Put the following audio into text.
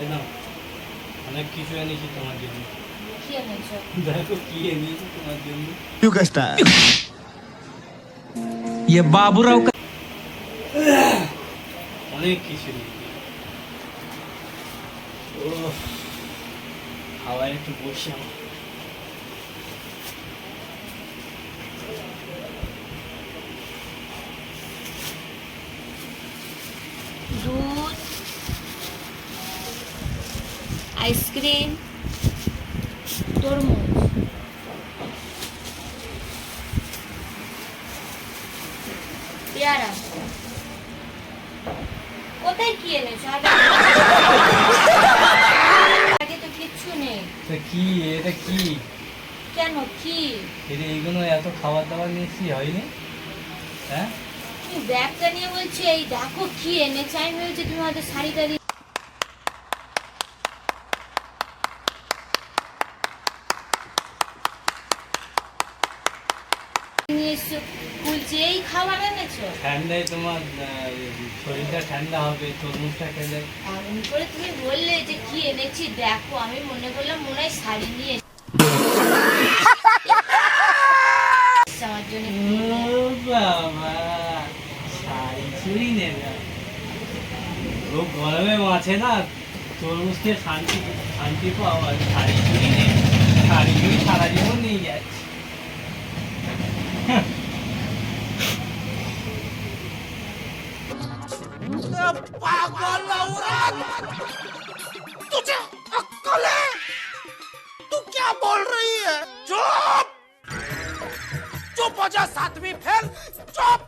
এই নাও অনেক কিছু এনেছি তোমার জন্য কি এনেছো দেখো কি এনেছি তোমার জন্য क्यों कष्टा है ये बाबूराव का অনেক কিছু নিয়েছি ও হাওয়ায় একটু বসে আমার দুধ আইসক্রিম তরমুজ। পেয়ারা। কোথায় কি এনেছো? আগে তো কিচ্ছু নেই। তা কি? এটা কি? কেন? কি? এটা এইগুলো এত খাবার দাবার হয়নি? হ্যাঁ? ব্যাগটা নিয়ে বলছি এই দেখো কি এনেছে। আমি ভেবেছি তুমি হয়তো শাড়ি টাড়ি নিয়ে এসছো খাবার এনেছো? ঠান্ডায় তোমার শরীরটা ঠান্ডা হবে তরমুজটা খেলে। এমন করে তুমি বললে যে কি এনেছি দেখো আমি মনে করলাম মনে হয় শাড়ি নিয়ে এসেছ আমার জন্য। ও বাবা শাড়ি চুড়ি নেবে। ও গরমে মাছে না তরমুজকে শান্তি শান্তি পাওয়া শাড়ি চুড়ি নেই শাড়ি চুড়ি সারা জীবন নিয়ে पागल तुझे अक्कल है? तू क्या बोल रही है? चुप। चुप हो जा, सातवीं फैल। चुप।